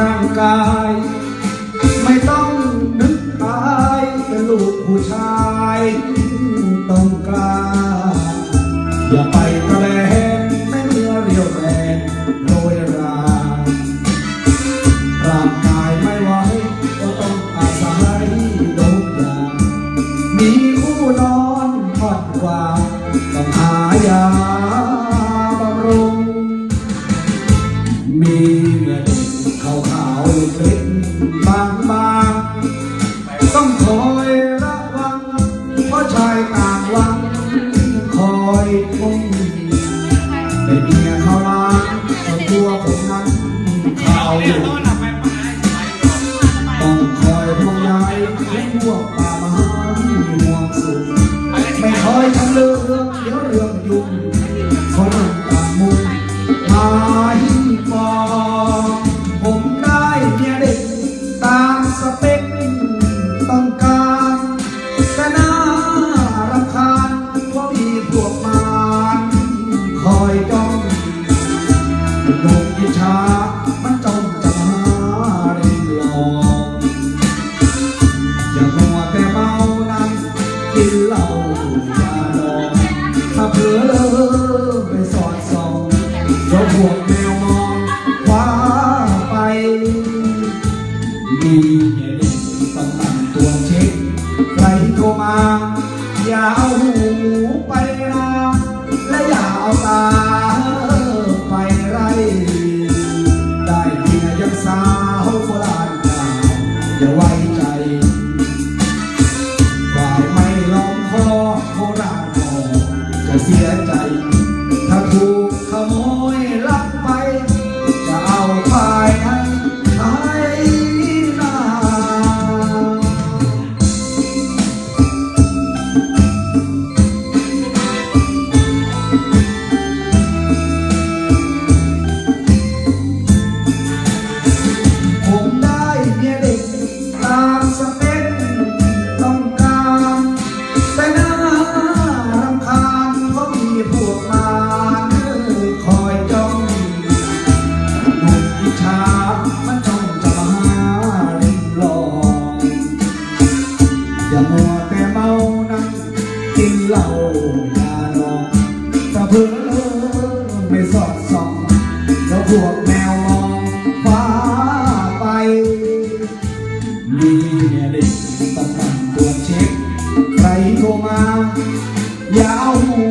ร่างกาย ไม่ต้องนึกตายเป็ลูกผู้ชายต้องการอย่าไปแะแลงไม่เมื่อเรียวแรงโรยราร่างกายไม่ไหวก็ต้องอาศัยดมยามีคู่นอนผ่อดกว่าต้องหายา บางบางต้องคอยระวัง เพราะชายต่างวัง คอยคงเป็นเมียเขาล้างส่วนตัวผมนั้นเขาต้องคอยพวงย้ายพวกป่ามาห่วงสุดไม่คอยทำเรื่องเดี๋ยวเรื่องยุ่งคนต่างมุม sampai เหล้ายาดองถ้าเพิ่งไม่สอดส่องแล้วพวกแมวมองฟ้าไป มีแม่เด็กต้องการตรวจเช็ค ใครโทรมา ยาวหู